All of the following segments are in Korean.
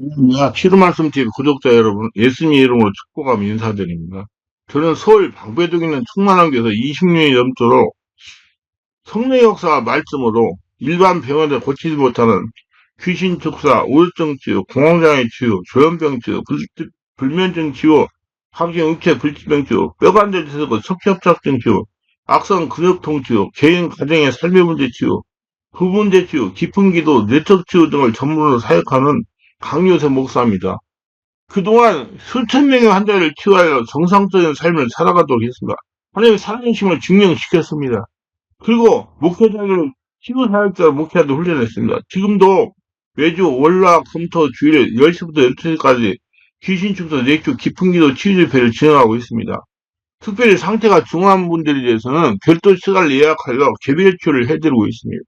안녕하세요. 치료 말씀 TV 구독자 여러분, 예수님 이름으로 축복하며 인사드립니다. 저는 서울 방배동에 있는 충만한교에서 20년이 넘도록 성례 역사 말씀으로 일반 병원에 고치지 못하는 귀신 축사, 우울증 치유, 공황장애 치유, 조현병 치유, 불, 불면증 치유, 합성 육체 불치병 치유, 뼈관절 제거, 석회협착증 치유, 악성 근육통 치유, 개인 가정의 삶의 문제 치유, 부문제 치유, 깊은 기도, 내적 치유 등을 전문으로 사역하는 강요세 목사입니다. 그동안 수천 명의 환자를 치유하여 정상적인 삶을 살아가도록 했습니다. 하나님의 살아계심을 증명시켰습니다. 그리고 목회자를 치유 사역자로 목회자도 훈련했습니다. 지금도 매주 월화 금토 주일에 10시부터 12시까지 귀신 축소 내주 깊은 기도 치유 집회를 진행하고 있습니다. 특별히 상태가 중요한 분들에 대해서는 별도 시간을 예약하여 개별 치유를 해드리고 있습니다.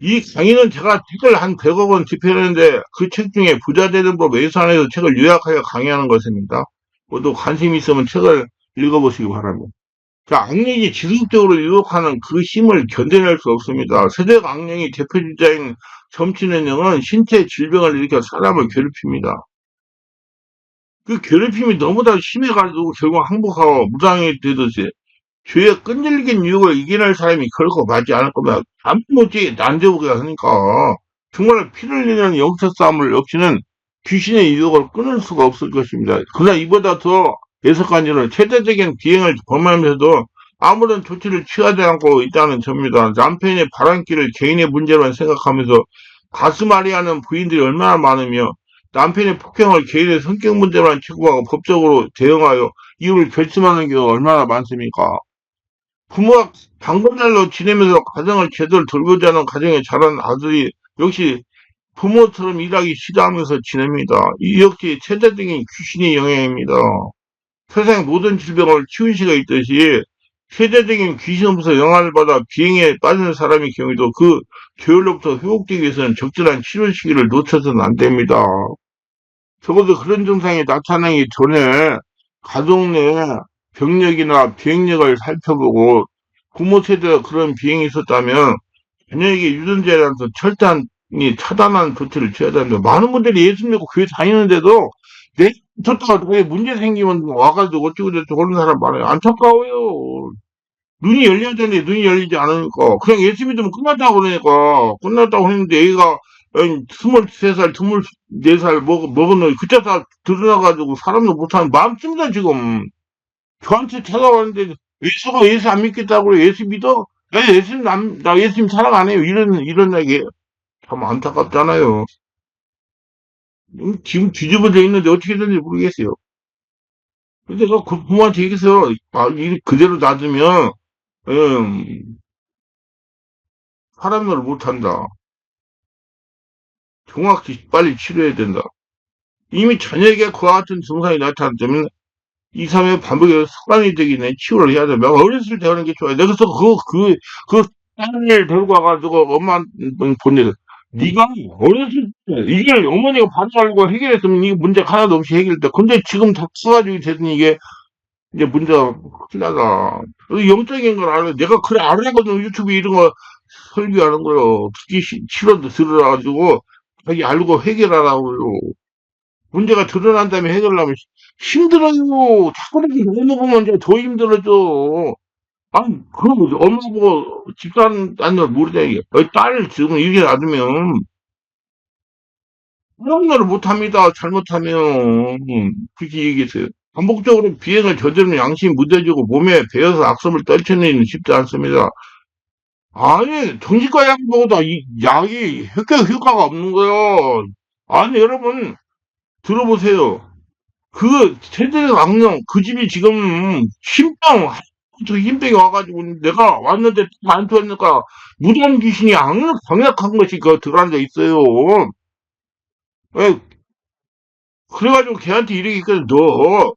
이 강의는 제가 책을 한 100억 원 집필했는데 그 책 중에 부자 되는 법 외산에서 책을 요약하여 강의하는 것입니다. 모두 관심 있으면 책을 읽어보시기 바랍니다. 자, 악령이 지속적으로 유혹하는 그 힘을 견뎌낼 수 없습니다. 세대 악령이 대표주자인 점치는 영은 신체 질병을 일으켜 사람을 괴롭힙니다. 그 괴롭힘이 너무나 심해가지고 결국 항복하고 무당이 되듯이 죄의 끈질긴 유혹을 이겨낼 사람이 결코 맞지 않을 겁니다. 아무못지 난데보게 하니까 정말 피를 흘리는 영적 싸움을 역시는 귀신의 유혹을 끊을 수가 없을 것입니다. 그러나 이보다 더 예석간지는 최대적인 비행을 범하면서도 아무런 조치를 취하지 않고 있다는 점입니다. 남편의 바람길을 개인의 문제로만 생각하면서 가슴앓이 하는 부인들이 얼마나 많으며 남편의 폭행을 개인의 성격 문제만 취급하고 법적으로 대응하여 이유를 결심하는 경우가 얼마나 많습니까? 부모가 방법날로 지내면서 가정을 제대로 돌보지 않은 가정에 자란 아들이 역시 부모처럼 일하기 싫어하면서 지냅니다. 이 역시 최대적인 귀신의 영향입니다. 세상 모든 질병을 치운 시가 있듯이 세대적인 귀신으로부터 영향을 받아 비행에 빠지는 사람의 경우에도 그 교열로부터 회복되기 위해서는 적절한 치료 시기를 놓쳐서는 안 됩니다. 적어도 그런 증상이 나타나기 전에 가족 내 병력이나 비행력을 살펴보고 부모 세대가 그런 비행이 있었다면 자녀에게 유전자에 대해서 철저한 이 차단한 조치를 취해야 된다. 많은 분들이 예수 믿고 교회 다니는데도 내 쳤다가 왜 문제 생기면 와가지고 어쩌고저쩌고 그런 사람 많아요. 안타까워요. 눈이 열려야 되는데 눈이 열리지 않으니까 그냥 예수 믿으면 끝났다고 그러니까 끝났다고 했는데 애가 23살, 24살 먹, 먹은 그때 다 드러나가지고 사람도 못하는 마음쯤이다 지금 저한테 찾아왔는데 예수가 예수 안 믿겠다고 그래. 예수 믿어? 나 예수님 안, 나 예수님 사랑 안 해요. 이런 이런 얘기 참 안타깝잖아요. 음, 지금 뒤집어져 있는데 어떻게 되는지 모르겠어요. 근데 내가 그 부모한테 얘기했어요 아, 이 그대로 놔두면 음, 사람을 못한다. 정확히 빨리 치료해야 된다. 이미 저녁에 그와 같은 증상이 나타났다면 2, 3회 반복해서 습관이 되기 전에 치료를 해야 돼. 내가 어렸을 때 하는 게 좋아요. 내가 그래서 그, 그, 그, 딸을 데리고 와가지고 엄마 본데 네가 어렸을 때 이걸 어머니가 받아가지고 해결했으면 이게 문제가 하나도 없이 해결돼. 근데 지금 다 커가지고 됐으니 이게 이제 문제가 큰일 나다. 영적인 걸 알아. 내가 그래 알아거든 유튜브 이런 거 설교하는 거요. 특히 시- 치료도 들어가지고 자기 알고 해결하라고요. 문제가 드러난 다음에 해결하면 힘들어요. 자꾸 이렇게 넘어보면 이제 더 힘들어져. 아니, 그럼 엄마 보고 집사람 딴걸 모르자, 이게. 어, 딸 지금 이렇게 놔두면, 걸 못합니다. 잘못하면. 그렇게 얘기했어요. 반복적으로 비행을 저지르는 양심이 무뎌지고 몸에 배어서 악습을 떨쳐내는 쉽지 않습니다. 아니, 정신과 약 먹어도 이 약이 효과, 효과가 없는 거예요. 아니, 여러분, 들어보세요. 그 세대적 악령 그 집이 지금 신병 저 흰병이 와가지고 내가 왔는데 안 좋으니까 무당 귀신이 악력 강력한 것이 그 들어앉아 있어요. 왜 그래가지고 걔한테 있거든. 너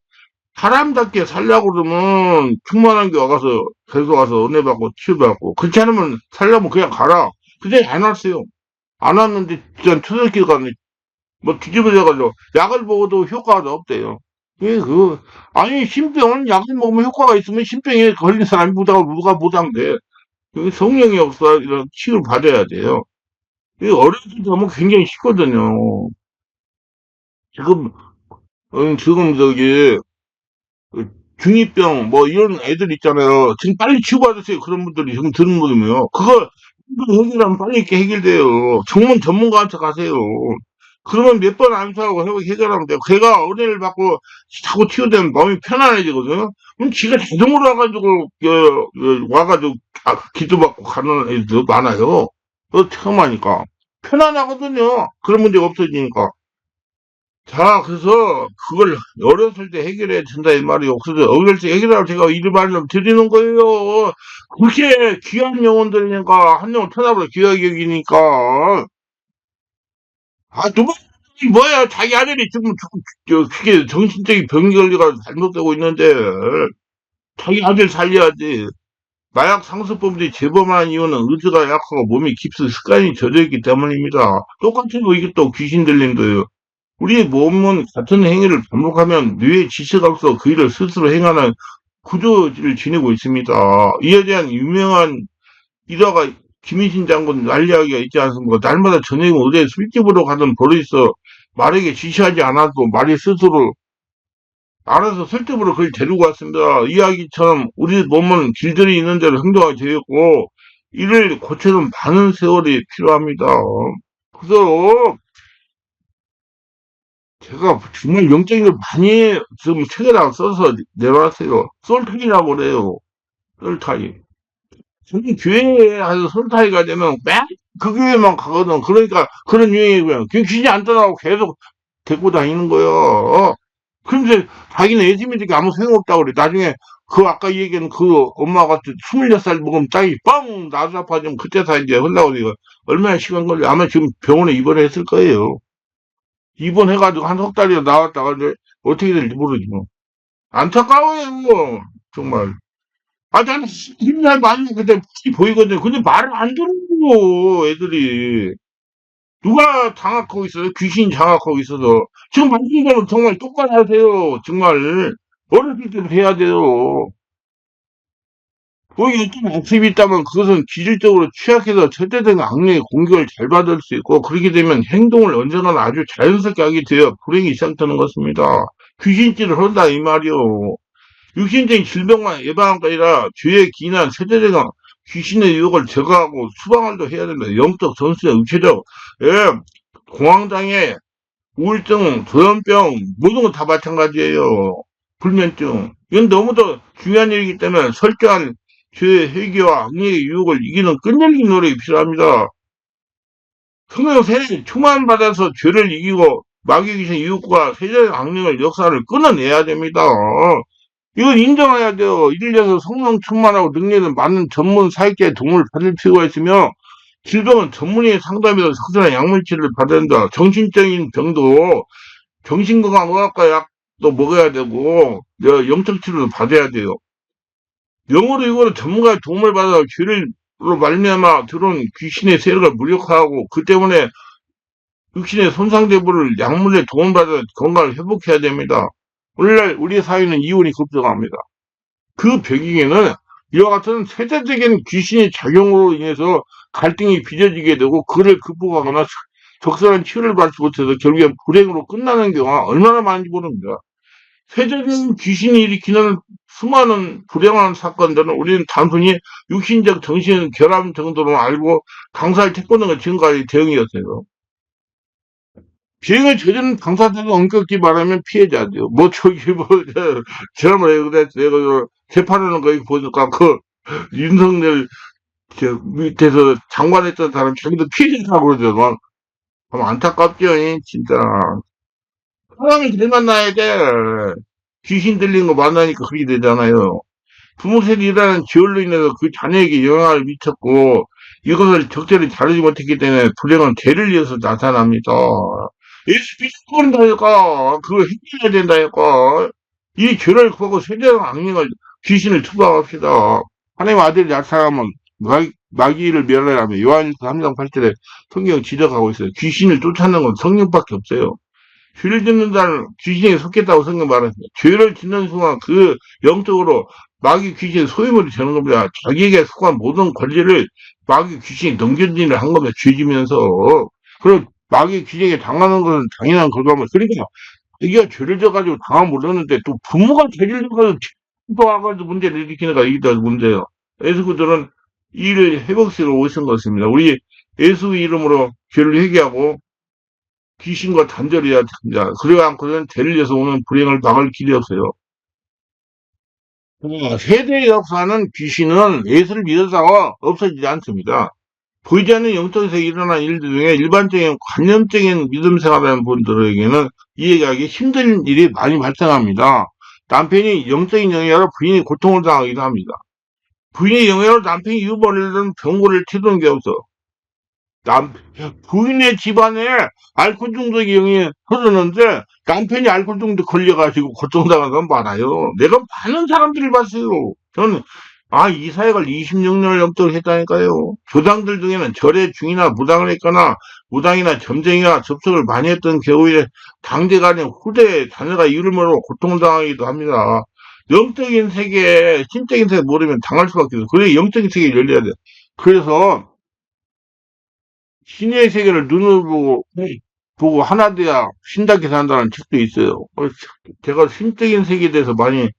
사람답게 살려고 그러면 충만한 게 와가서 계속 와서 은혜 받고 치유받고 그렇지 않으면 살려면 그냥 가라. 근데 안 왔어요. 안 왔는데 진짜 초석기가 뭐 뒤집어져가지고 약을 먹어도 효과가 없대요. 왜 그, 아니, 신병은 약을 먹으면 효과가 있으면 신병에 걸린 사람이 무당, 누가. 그 성령이 없어, 이런 치유를 받아야 돼요. 이때 하면 굉장히 쉽거든요. 지금, 어, 지금 저기, 그 중이병, 뭐, 이런 애들 있잖아요. 지금 빨리 치료받으세요. 그런 분들이 지금 드는. 그거, 그거 해결하면 빨리 이렇게 해결돼요. 정문 전문가한테 가세요. 그러면 몇 번 암수하고 해결하면 돼요. 걔가 은혜를 받고 자꾸 치유되면 마음이 편안해지거든요. 그럼 지가 자동으로 와가지고, 어, 어, 와가지고, 아, 기도받고 가는 애들도 많아요. 또 처음 하니까. 편안하거든요. 그런 문제가 없어지니까. 자, 그래서 그걸 어렸을 때 해결해야 된다 이 말이요. 그래서 어렸을 때 해결하고 제가 이 말을 드리는 거예요. 그렇게 귀한 영혼들이니까 한 명을 쳐다보라 귀하게 여기니까. 아, 누가 뭐야 자기 아들이 지금 저- 저- 그게 정신적인 병 관리가 잘못되고 있는데 자기 아들 살려야지. 마약 상습범들이 재범한 이유는 의지가 약하고 몸이 깊은 습관이 젖어있기 때문입니다. 똑같은 거 이게 또 귀신 들린 거예요. 우리 몸은 같은 행위를 반복하면 뇌의 지시가 없어 그 일을 스스로 행하는 구조를 지니고 있습니다. 이에 대한 유명한 일화가 김희신 장군 난리하기가 있지 않습니까? 날마다 저녁에 의대 술집으로 가던 버릇이 있어 말에게 지시하지 않아도 말이 스스로 알아서 설득으로 그걸 데리고 왔습니다. 이야기처럼 우리 몸은 길들이 있는 대로 행동하게 되었고 이를 고치는 많은 세월이 필요합니다. 그래서 제가 정말 영적인 걸 많이 지금 책에다가 써서 내놨어요. 솔타이라고 그래요. 솔타이. 저는 교회에 가서 솔타이가 되면 맨 그 교회만 가거든. 그러니까 그런 유행이고요. 그 귀신이 안 떠나고 계속 데리고 다니는 거예요. 그런데 자기는 예수님이니까 아무 소용없다고 그래. 나중에 그 아까 얘기한 그 엄마가 26살 먹으면 딸이 뻥 나서 아파지면 그때 다 이제 이거 얼마나 시간 걸려. 아마 지금 병원에 입원했을 거예요. 입원해가지고 한 석 달이나 나왔다가 이제 어떻게 될지 모르지 뭐. 안타까워요, 뭐. 정말. 아, 나는 힘날 많이 그때 보이거든요. 근데 말을 안 들어요, 애들이. 누가 장악하고 있어요? 귀신 장악하고 있어서. 지금 말씀대로 정말 똑바로 하세요. 정말. 어렸을 때부터 해야 돼요. 거기 어떤 악습이 있다면 그것은 기질적으로 취약해서 절대적인 악령의 공격을 잘 받을 수 있고 그렇게 되면 행동을 언젠가는 아주 자연스럽게 하게 되어 불행이 시작되는 것입니다. 귀신질을 한다 이 말이요. 육신적인 질병만 예방한 게 아니라 죄의 기난 세대적인 귀신의 유혹을 제거하고 수방을도 해야 된다. 영적, 전술적, 육체적, 예, 공황장애, 우울증, 조현병 모든 건 다 마찬가지예요. 불면증. 이건 너무도 중요한 일이기 때문에 철저한 죄의 회개와 악령의 유혹을 이기는 끈질긴 노력이 필요합니다. 성령 세례 충만 받아서 죄를 이기고 마귀 귀신 유혹과 세자의 악령의 역사를 끊어내야 됩니다. 이건 인정해야 돼요. 이래서 성령 충만하고 능력을 많은 전문 사역자의 도움을 받을 필요가 있으며 질병은 전문의 상담에서 적절한 약물치료를 받아야 된다. 정신적인 병도 정신건강의학과 약도 먹어야 되고 여- 영적 치료도 받아야 돼요. 영어로 이거는 전문가의 도움을 받아 죄를 로 말미암아 들어온 귀신의 세력을 무력화하고 그 때문에 육신의 손상 대부를 약물의 도움받아 건강을 회복해야 됩니다. 오늘날 우리 사회는 이혼이 급증합니다. 그 배경에는 이와 같은 세대적인 귀신의 작용으로 인해서 갈등이 빚어지게 되고 그를 극복하거나 적절한 치료를 받지 못해서 결국엔 불행으로 끝나는 경우가 얼마나 많은지 모릅니다. 세대적인 귀신이 일으키는 수많은 불행한 사건들은 우리는 단순히 육신적 정신 결함 정도로 알고 강사의 태권도가 지금까지 대응이었어요. 비행을 저지른 강사들은 엄격히 말하면 피해자죠. 뭐 저기 뭐 저, 지난번에 그래 내가 저 재판하는 거 보니까 그 윤석열 저 밑에서 장관했던 사람 자기도 피해자라고. 참 안타깝죠, 이, 진짜. 사람을 잘 만나야 돼. 귀신 들린 거 만나니까 그렇게 되잖아요. 부모세이 일하는 지원로 인해서 그 자녀에게 영향을 미쳤고 이것을 적절히 다루지 못했기 때문에 불행은 죄를 이어서 나타납니다. 예수 비슷거린다니까 그거 해결해야 된다니까 이 죄를 보고 세대적 악령을 귀신을 투박합시다. 하나님 아들이 나타나면 마귀, 마귀를 멸하라며 요한일서 3장 8절에 성경 지적하고 있어요. 귀신을 쫓아내는 건 성령밖에 없어요. 죄를 짓는 자는 귀신에 속했다고 성경 말했습니다. 죄를 짓는 순간 그 영적으로 마귀 귀신의 소유물이 되는 겁니다. 자기에게 속한 모든 권리를 마귀 귀신이 넘겨진을 한 겁니다. 죄 지면서. 그리고 마귀 귀신에게 당하는 것은 당연한 결과물. 그러니까 이게 죄를 져가지고 당하면 모르는데 또 부모가 죄를 져가지고 또 와가지고 문제를 일으키는 거 이게 더 문제예요. 예수들은 이를 회복시로 오신 것입니다. 우리 예수 이름으로 죄를 회개하고 귀신과 단절해야 됩니다. 그래 않고는 죄를 져서 오는 불행을 막을 길이 없어요. 어, 세대의 역사는 귀신은 예수를 믿어서 없어지지 않습니다. 보이지 않는 영적에서 일어난 일들 중에 일반적인 관념적인 믿음 생활하는 분들에게는 이해하기 힘든 일이 많이 발생합니다. 남편이 영적인 영향으로 부인이 고통을 당하기도 합니다. 부인의 영향으로 남편이 유머를 병고를 치르는 게 없어. 남, 부인의 집안에 알코올 중독의 영이 흐르는데 남편이 알코올 중독 걸려가지고 고통당하는 건 많아요. 내가 많은 사람들을 봤어요. 저는 아, 이 사역을 26년을 넘도록 했다니까요. 교당들 중에는 절의 중이나 무당을 했거나 무당이나 점쟁이나 접속을 많이 했던 경우에 당대간에 후대 자녀가 이를 모르고 고통을 당하기도 합니다. 영적인 세계, 신적인 세계 모르면 당할 수밖에 없어요. 그래 영적인 세계를 열려야 돼. 그래서 신의 세계를 눈으로 보고, 보고 하나 돼야 신답게 산다는 책도 있어요. 어, 제가 신적인 세계에 대해서 많이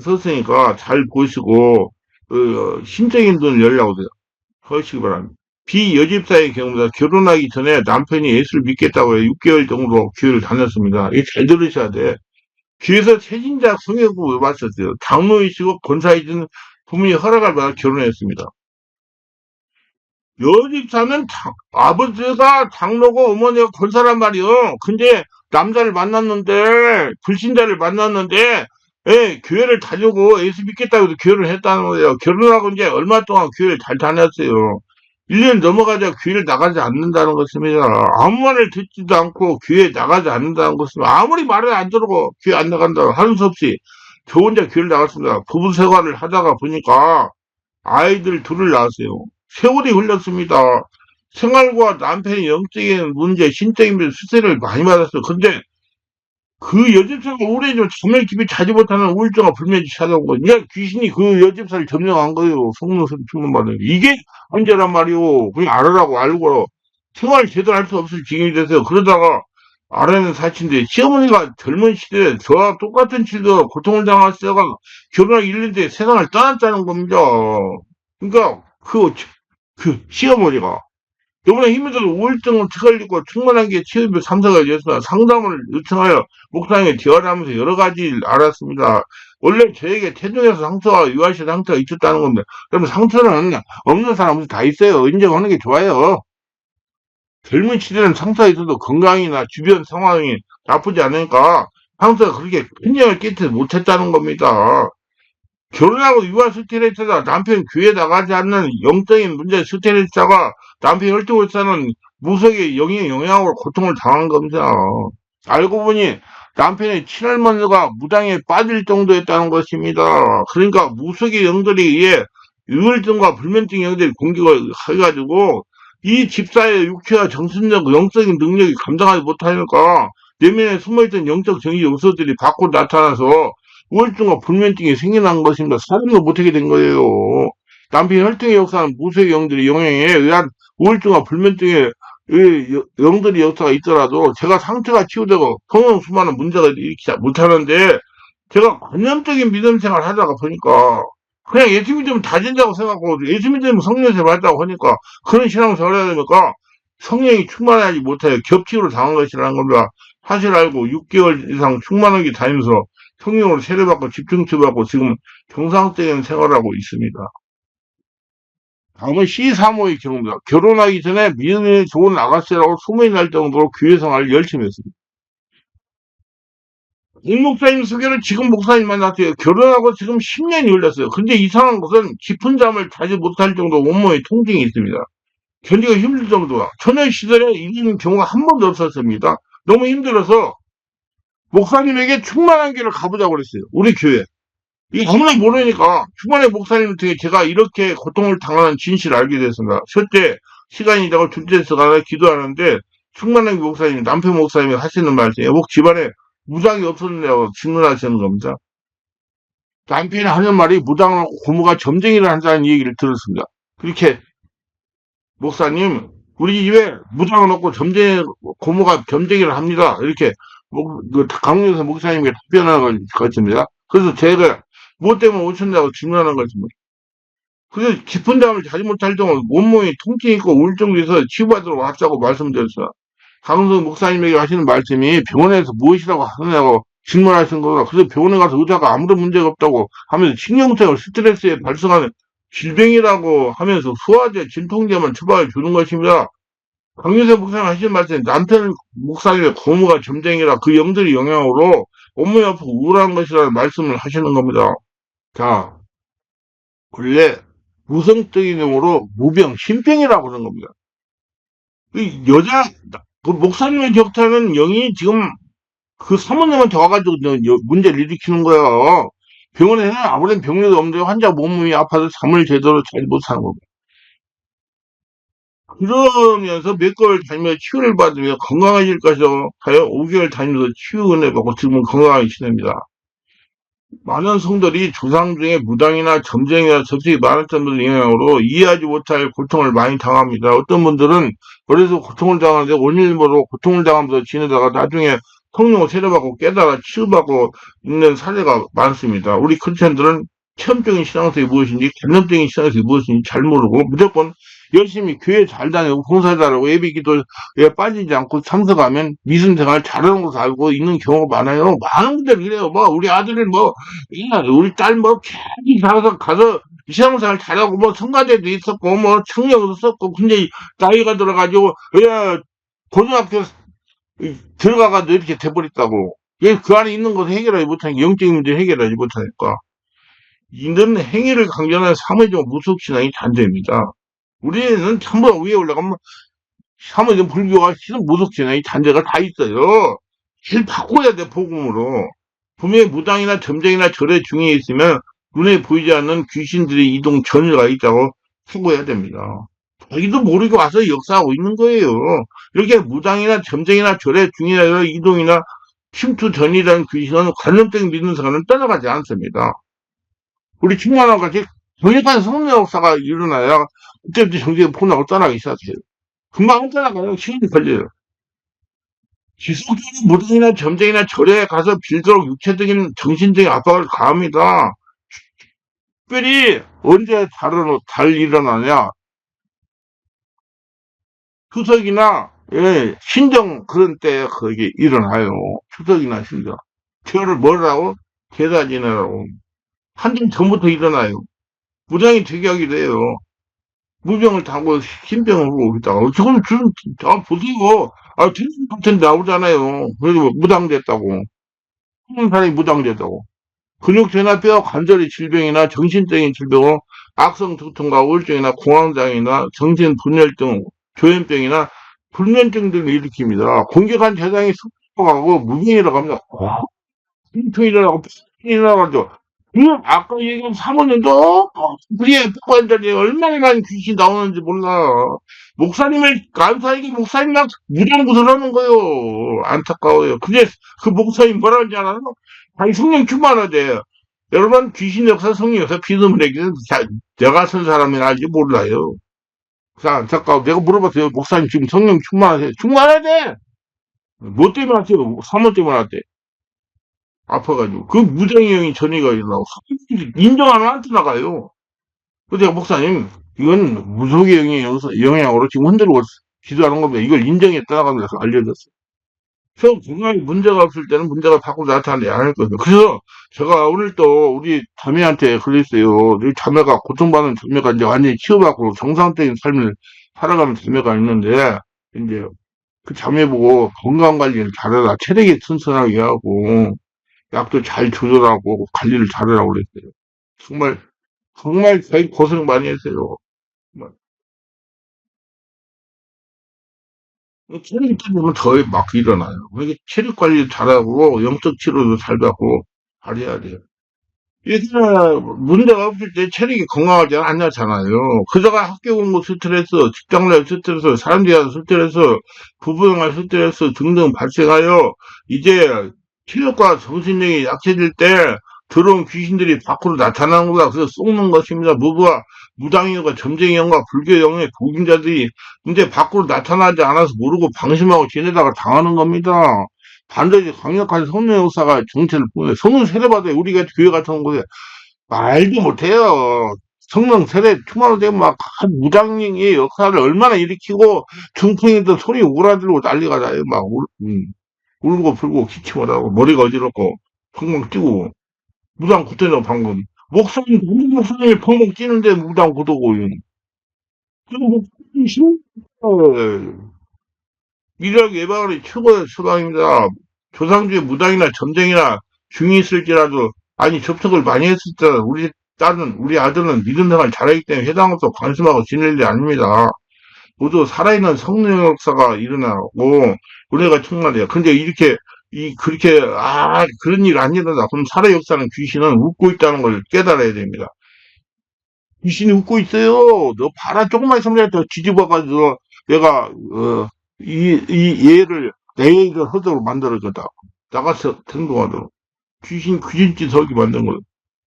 썼으니까 잘 보시고, 어, 신적인 눈을 열려고 하시기 바랍니다. 비여집사의 경우다 결혼하기 전에 남편이 예수를 믿겠다고 해요. 6개월 정도 교회를 다녔습니다. 이게 잘 들으셔야 돼. 교회에서 최진작 성역을 마쳤어요. 장로이시고 권사이신 부모님 허락을 받아 결혼했습니다. 여집사는 장- 아버지가 장로고 어머니가 권사란 말이요. 근데 남자를 만났는데 불신자를 만났는데 예, 교회를 다니고 예수 믿겠다고 해서 교회를 했다는 거예요. 결혼하고 이제 얼마 동안 교회를 잘 다녔어요. 1년 넘어가자 교회를 나가지 않는다는 것입니다. 아무 말을 듣지도 않고 교회에 나가지 않는다는 것은 아무리 말을 안 들고 교회 안 나간다 하는 수 없이 저 혼자 교회를 나갔습니다. 부부 생활을 하다가 보니까 아이들 둘을 낳았어요. 세월이 흘렀습니다. 생활과 남편의 영적인 문제, 신적인 수세를 많이 받았어요. 근데 그 여집사가 오래전 잠을 깊이 자지 못하는 우울증과 불면증이 찾아온 거예요. 그러니까 귀신이 그 여집사를 점령한 거예요. 성령을 충만받은 이게 문제란 말이오. 그냥 알으라고 알고 생활을 제대로 할 수 없을 지경이 됐어요. 그러다가 알아내는 사치인데 시어머니가 젊은 시대에 저와 똑같은 질도 고통을 당하시다가 결혼하기 1년 뒤에 세상을 떠났다는 겁니다. 그러니까 그, 그 시어머니가 이번에 힘이 들어 우울증을 걸리고 충만한 게 치료비 3사가 되었으나 상담을 요청하여 목사님에 대화하면서 여러 가지를 알았습니다. 원래 저에게 태중에서 상처와 유아시 상처가 있었다는 겁니다. 그러면 상처는 없는 사람은 다 있어요. 인정하는 게 좋아요. 젊은 시대는 상처가 있어도 건강이나 주변 상황이 나쁘지 않으니까 상처가 그렇게 큰 영향을 끼치지 못했다는 겁니다. 결혼하고 유아 스트레스다 남편 교회 나가지 않는 영적인 문제 스트레스가 남편 혈통을 사는 무속의 영의 영향으로 고통을 당한 겁니다. 알고 보니 남편의 친할머니가 무당에 빠질 정도였다는 것입니다. 그러니까 무속의 영들에 의해 우울증과 불면증 영들이 공격을 해가지고 이 집사의 육체와 정신적 영적인 능력이 감당하지 못하니까 내면에 숨어있던 영적 정의 요소들이 밖으로 나타나서 우울증과 불면증이 생겨난 것입니다. 사람도 못하게 된 거예요. 남편 혈통의 역사는 무쇠 영들의 영향에 의한 우울증과 불면증의 영들의 역사가 있더라도 제가 상처가 치유되고 성형 수많은 문제가 일으키지 못하는데 제가 관념적인 믿음 생활 하다가 보니까 그냥 예수 믿으면 다 된다고 생각하고 예수 믿으면 성령세 받다고 하니까 그런 신앙 생활을 해야 되니까 성령이 충만하지 못해 겹치로 당한 것이라는 겁니다. 사실 알고 6개월 이상 충만하게 다니면서 성령으로 세례받고 집중치받고 지금 정상적인 생활하고 있습니다. 다음은 C3호의 경우입니다. 결혼하기 전에 믿음이 좋은 아가씨라고 소문이 날 정도로 교회 생활을 열심히 했습니다. 이 목사님 소개를 지금 목사님 만났어요. 결혼하고 지금 10년이 흘렀어요. 근데 이상한 것은 깊은 잠을 자지 못할 정도 온몸에 통증이 있습니다. 견디가 힘들 정도야. 처녀 시절에 이런 경우가 한 번도 없었습니다. 너무 힘들어서 목사님에게 충만한 길을 가보자고 그랬어요. 우리 교회. 이게 아무나 모르니까 충만의 목사님 중에 제가 이렇게 고통을 당하는 진실을 알게 됐습니다. 첫째, 시간이 되고 둘째 서 가서 기도하는데 충만한 목사님, 남편 목사님이 하시는 말씀, 여복 집안에 무장이 없었냐고 질문하시는 겁니다. 남편이 하는 말이 무당하고 고모가 점쟁이를 한다는 얘기를 들었습니다. 그렇게 목사님 우리 집에 무당을 놓고 점쟁이 고모가 점쟁이를 합니다. 이렇게 목, 그 강릉에서 목사님께 답변하는 것입니다. 그래서 제가 무엇 때문에 오셨냐고 질문하는 것입니다. 그래서 깊은 잠을 자지 못할 정도로 온몸이 통증이 있고 우울증이 있어 치유받으러 왔다고 말씀드렸어요. 강릉 목사님에게 하시는 말씀이 병원에서 무엇이라고 하느냐고 질문하신 거라. 그래서 병원에 가서 의사가 아무런 문제가 없다고 하면서 신경성을 스트레스에 발생하는 질병이라고 하면서 소화제, 진통제만 처방해 주는 것입니다. 강윤세 목사님 하시는 말씀, 남편 목사님의 고모가 점쟁이라 그 영들의 영향으로 온몸이 아프고 우울한 것이라는 말씀을 하시는 겁니다. 자, 원래 무성적인 용어로 무병, 신병이라고 그러는 겁니다. 이 여자, 그 목사님의 격타는 영이 지금 그 사모님한테 와가지고 문제를 일으키는 거야. 병원에는 아무런 병력도 없는데 환자 몸이 아파서 잠을 제대로 잘 못 사는 겁니다. 그러면서 몇 개월 다니며 치유를 받으며 건강해질 것이요. 하여 5개월 다니면서 치유 은혜 받고 지금은 건강하게 지냅니다. 많은 성들이 조상 중에 무당이나 점쟁이나 접촉이 많았던 분들 영향으로 이해하지 못할 고통을 많이 당합니다. 어떤 분들은 그래서 고통을 당하는데 원인모로 고통을 당하면서 지내다가 나중에 성령을 세례받고 깨달아 치유받고 있는 사례가 많습니다. 우리 크리스천들은 체험적인 신앙생이 무엇인지 관념적인 신앙생이 무엇인지 잘 모르고 무조건 열심히 교회 잘 다니고 봉사 잘하고 예배 기도에 빠지지 않고 참석하면 믿음 생활 잘하는 것을 알고 있는 경우가 많아요. 많은 분들이 그래요. 뭐 우리 아들은 뭐 야, 우리 딸뭐 괜히 가서 가서 신앙생활 잘하고 뭐 성가대도 있었고 뭐 청력도 썼고 근데 나이가 들어가지고 야 고등학교 이- 들어가가지고 이렇게 돼버렸다고. 얘그 안에 있는 것을 해결하지 못하니까, 영적인 문제 해결하지 못하니까. 이런 행위를 강조하는 사무적 무속신앙이 잔재입니다. 우리는 전부 위에 올라가면 사무적 불교가 시는 무속신앙이 잔재가 다 있어요. 길 바꿔야 돼, 복음으로. 분명히 무당이나 점쟁이나 절의 중에 있으면 눈에 보이지 않는 귀신들의 이동 전율가 있다고 수고해야 됩니다. 자기도 모르게 와서 역사하고 있는 거예요. 이렇게 무당이나 점쟁이나 절의 중이나 이동이나 침투 전이라는 귀신은 관념적인 믿는 사람은 떠나가지 않습니다. 우리 충만한 같이 강력한 성령 역사가 일어나야 그때부터 정신이 폭락을 떠나기 시작해요. 금방 안 떠나가요. 시간이 걸려요. 지속적으로 무당이나 점쟁이나 절에 가서 빌도록 육체적인 정신적인 압박을 가합니다. 특별히 언제 잘, 일어- 잘 일어나냐 추석이나 예, 신정 그런 때 거기 일어나요. 추석이나 신정. 저를 뭐라고? 계단 지내라고. 한 달 전부터 일어나요. 무장이 되게 하기도 해요. 무병을 타고 신병을 하고 있다가 지금 지금 아 보세요. 아 television 같은 데 나오잖아요. 그래서 무당 됐다고. 한 사람이 무당 됐다고. 근육체나 뼈 관절의 질병이나 정신적인 질병으로 악성 두통과 우울증이나 공황장애나 정신 분열등 조현병이나 불면증 등을 일으킵니다. 공격한 대상이 습하고 무빙이라고 합니다. 통이 일어나고 이 일어나가 그 아까 얘기한 사모님도 우리의 뼈관절이 얼마나 많은 귀신이 나오는지 몰라. 목사님을 감사하게 목사님만 무당구슬 하는 거요. 안타까워요. 근데 그 목사님 뭐라 하는지 알아요? 자기 성령 충만하대. 여러분 귀신 역사 성령 역사 믿음을 얘기는 내가 쓴 사람이 알지 몰라요. 자, 안타까워. 내가 물어봤어요. 목사님 지금 성령 충만하세요? 충만하대! 뭐 때문에 하세요? 사모 때문에 하대. 아파가지고. 그 무정의 형이 전이가 일어나고, 인정하면 안 떠나가요. 그래서 내가 목사님, 이건 무속의 영의 영향으로 지금 흔들고 기도하는 겁니다. 이걸 인정해 떠나가면서 알려줬어요. 그래서 건강에 문제가 없을 때는 문제가 자꾸 나타나지 않을 거예요. 그래서 제가 오늘 또 우리 자매한테 그랬어요. 우리 자매가 고통받는 자매가 이제 완전히 치유받고 정상적인 삶을 살아가는 자매가 있는데, 이제 그 자매 보고 건강 관리를 잘해라. 체력이 튼튼하게 하고, 약도 잘 조절하고 관리를 잘하라고 그랬어요. 정말, 정말 되게 고생 많이 했어요. 체력이 떨어지면 더막 일어나요. 그러니까 체력 관리 잘하고 영적 치료도 잘 받고 잘해야 돼요. 이게 문제가 없을 때 체력이 건강하지 않냐잖아요. 그자가 학교 공부 스트레스, 직장 내 스트레스, 사람들이랑 스트레스, 부부생활 스트레스 등등 발생하여 이제 체력과 정신력이 약해질 때 더러운 귀신들이 밖으로 나타나는 거다. 그래서 쏟는 것입니다. 무부와 무당이가 점쟁이형과 불교형의 복임자들이 근데 밖으로 나타나지 않아서 모르고 방심하고 지내다가 당하는 겁니다. 반드시 강력한 성령 역사가 정체를 보내. 성령 세례받아야 우리가 교회 같은 곳에 말도 못해요. 성령 세례 충만되면 막 무당의 역사를 얼마나 일으키고 중풍이든 소리 오그라들고 난리가 나요. 막 울, 음, 울고 불고 기침 못하고 머리가 어지럽고 펑펑 뛰고 무당 구태는 방금 목사님 목사님이 펑펑 뛰는데 무당 구도고. 이력 예방이 최고의 처방입니다. 조상주의 무당이나 점쟁이나 중이 있을지라도 아니 접촉을 많이 했을 때 우리 딸은 우리 아들은 믿음 생활 잘하기 때문에 해당 없어 관심하고 지낼 일이 아닙니다. 모두 살아있는 성령 역사가 일어나고 은혜가 충만해요. 근데 이렇게 이 그렇게 아 그런 일 안 일어나. 그럼 살아 역사는 귀신은 웃고 있다는 걸 깨달아야 됩니다. 귀신이 웃고 있어요. 너 봐라 조금만 있으면 더 뒤집어가지고 내가 어, 이, 이 얘를 내 얘기를 하도록 만들어줬다. 나가서 행동하도록. 귀신 귀신짓 하게 만든 거.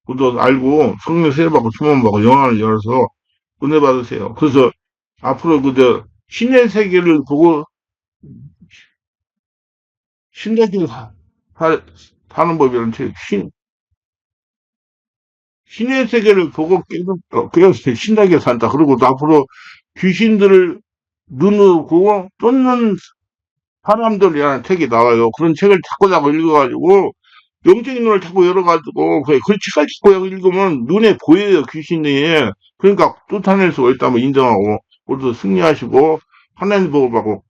그것도 알고 성령 세례받고 주문받고 영안을 열어서 은혜 받으세요. 그래서 앞으로 그저 신의 세계를 보고 사, 사는 법이라는 책, 신, 신의 세계를 보고 깨닫, 어, 그래서 신나게 산다. 그리고 또 앞으로 귀신들을 눈으로 보고 쫓는 사람들이라는 책이 나와요. 그런 책을 자꾸 자꾸 읽어가지고, 영적인 눈을 자꾸 열어가지고, 그, 그 책을 자꾸 읽으면 눈에 보여요, 귀신이. 그러니까 쫓아낼 수가 있다면 인정하고, 모두 승리하시고, 하나님 받고,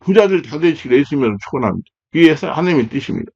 부자들 다 되시기를 예수님으로 축원합니다. 이게 하나님의 뜻입니다.